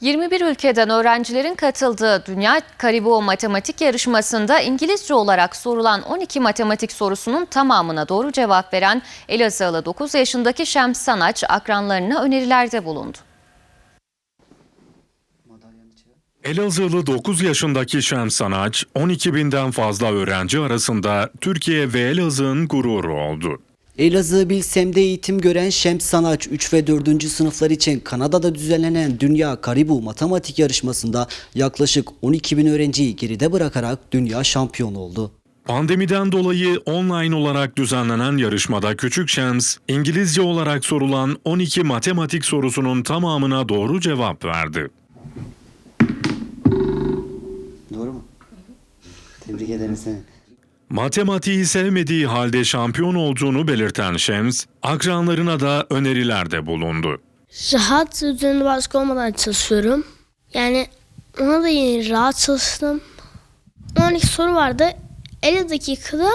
21 ülkeden öğrencilerin katıldığı Dünya Karibu Matematik Yarışması'nda İngilizce olarak sorulan 12 matematik sorusunun tamamına doğru cevap veren Elazığlı 9 yaşındaki Şems Sanaç akranlarına önerilerde bulundu. Elazığlı 9 yaşındaki Şems Sanaç, 12 binden fazla öğrenci arasında Türkiye ve Elazığ'ın gururu oldu. Elazığ Bilsem'de eğitim gören Şems Sanaç 3 ve 4. sınıflar için Kanada'da düzenlenen Dünya Karibu Matematik Yarışması'nda yaklaşık 12 bin öğrenciyi geride bırakarak dünya şampiyonu oldu. Pandemiden dolayı online olarak düzenlenen yarışmada Küçük Şems, İngilizce olarak sorulan 12 matematik sorusunun tamamına doğru cevap verdi. Doğru mu? Tebrik ederim seni. Matematiği sevmediği halde şampiyon olduğunu belirten Şems, akranlarına da önerilerde bulundu. Rahat üzerinde baskı olmadan çalışıyorum. Yani ona da yine rahat çalıştım. 12 soru vardı. 50 dakikada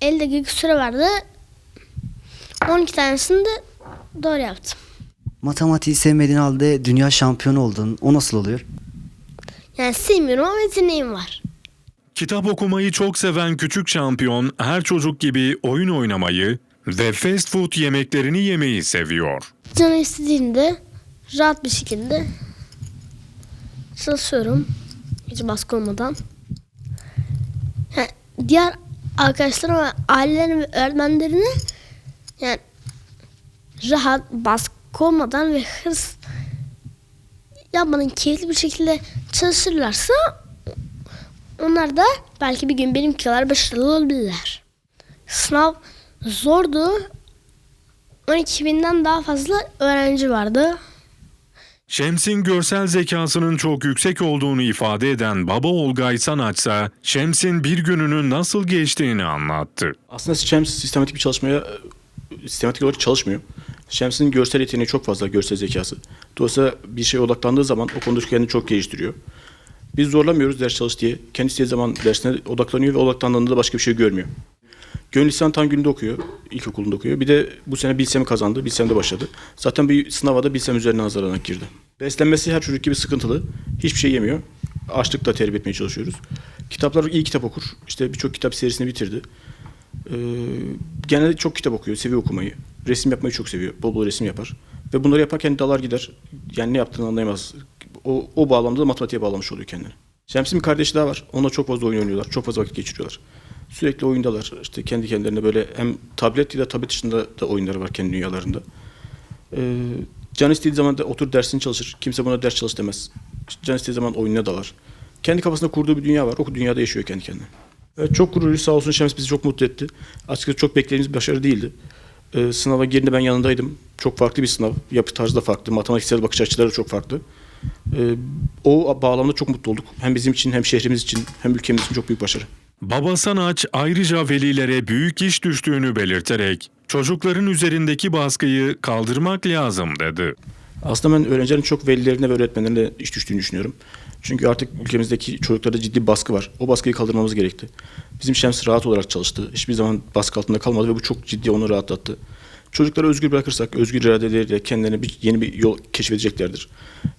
50 dakika süre vardı. 12 tanesini de doğru yaptım. Matematiği sevmediğin halde dünya şampiyonu oldun. O nasıl oluyor? Yani sevmiyorum ama yeteneğim var. Kitap okumayı çok seven küçük şampiyon her çocuk gibi oyun oynamayı ve fast food yemeklerini yemeyi seviyor. Canı istediğinde rahat bir şekilde çalışıyorum. Hiç baskı olmadan. Yani diğer arkadaşlarım ve ailelerim ve öğretmenlerine yani rahat, baskı olmadan ve hırs yapmadan keyifli bir şekilde çalışırlarsa onlar da belki bir gün benimki kadar başarılı olabilirler. Sınav zordu. 12 binden daha fazla öğrenci vardı. Şems'in görsel zekasının çok yüksek olduğunu ifade eden baba Olgay Sanaçsa, Şems'in bir gününün nasıl geçtiğini anlattı. Aslında Şems sistematik bir çalışmaya sistematik olarak çalışmıyor. Şems'in görsel yeteneği çok fazla, görsel zekası. Dolayısıyla bir şeye odaklandığı zaman o konuda kendini çok geliştiriyor. Biz zorlamıyoruz ders çalış diye. Kendi istediği zaman dersine odaklanıyor ve odaklandığında da başka bir şey görmüyor. Gönül lisan tam gününde okuyor. İlkokulunda okuyor. Bir de bu sene Bilsem'i kazandı. Bilsem'de başladı. Zaten bir sınava da Bilsem üzerine hazırlanarak girdi. Beslenmesi her çocuk gibi sıkıntılı. Hiçbir şey yemiyor. Açlıkla terbiye etmeye çalışıyoruz. Kitaplar iyi kitap okur. İşte birçok kitap serisini bitirdi. Ee, genelde çok kitap okuyor, seviyor okumayı. Resim yapmayı çok seviyor. Bol bol resim yapar. Ve bunları yaparken dalar gider. Yani ne yaptığını anlayamaz. O, o bağlamda da matematiğe bağlamış oluyor kendini. Şems'in bir kardeşi daha var. Onunla çok fazla oyun oynuyorlar. Çok fazla vakit geçiriyorlar. Sürekli oyundalar. İşte kendi kendilerine böyle hem tablet ya da tablet dışında da oyunları var kendi dünyalarında. Ee, can istediği zaman da otur dersini çalışır. Kimse buna ders çalış demez. Can istediği zaman oyununa dalar. Kendi kafasında kurduğu bir dünya var. O dünyada yaşıyor kendi kendine. Evet, çok gururluyuz. Sağ olsun Şems bizi çok mutlu etti. Açıkçası çok beklediğimiz bir başarı değildi. Ee, sınava girdiğinde ben yanındaydım. Çok farklı bir sınav. Yapı tarzı da farklı. Matematiksel bakış açıları da çok farklı. Ee, o bağlamda çok mutlu olduk. Hem bizim için hem şehrimiz için hem ülkemiz için çok büyük başarı. Baba Sanaç ayrıca velilere büyük iş düştüğünü belirterek, çocukların üzerindeki baskıyı kaldırmak lazım dedi. Aslında ben öğrencilerin çok velilerine ve öğretmenlerine iş düştüğünü düşünüyorum. Çünkü artık ülkemizdeki çocuklarda ciddi bir baskı var. O baskıyı kaldırmamız gerekti. Bizim Şems rahat olarak çalıştı. Hiçbir zaman baskı altında kalmadı ve bu çok ciddi onu rahatlattı. Çocukları özgür bırakırsak, özgür iradeleriyle kendilerine bir, yeni bir yol keşfedeceklerdir.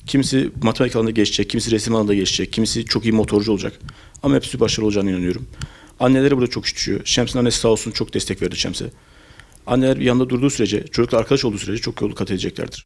Kimisi matematik alanında geçecek, kimisi resim alanında geçecek, kimisi çok iyi motorcu olacak. Ama hepsi başarılı olacağına inanıyorum. Annelere burada çok iş. Şems'in annesi sağ olsun çok destek verdi Şems'e. Anneler yanında durduğu sürece, çocukla arkadaş olduğu sürece çok yolu kat edeceklerdir.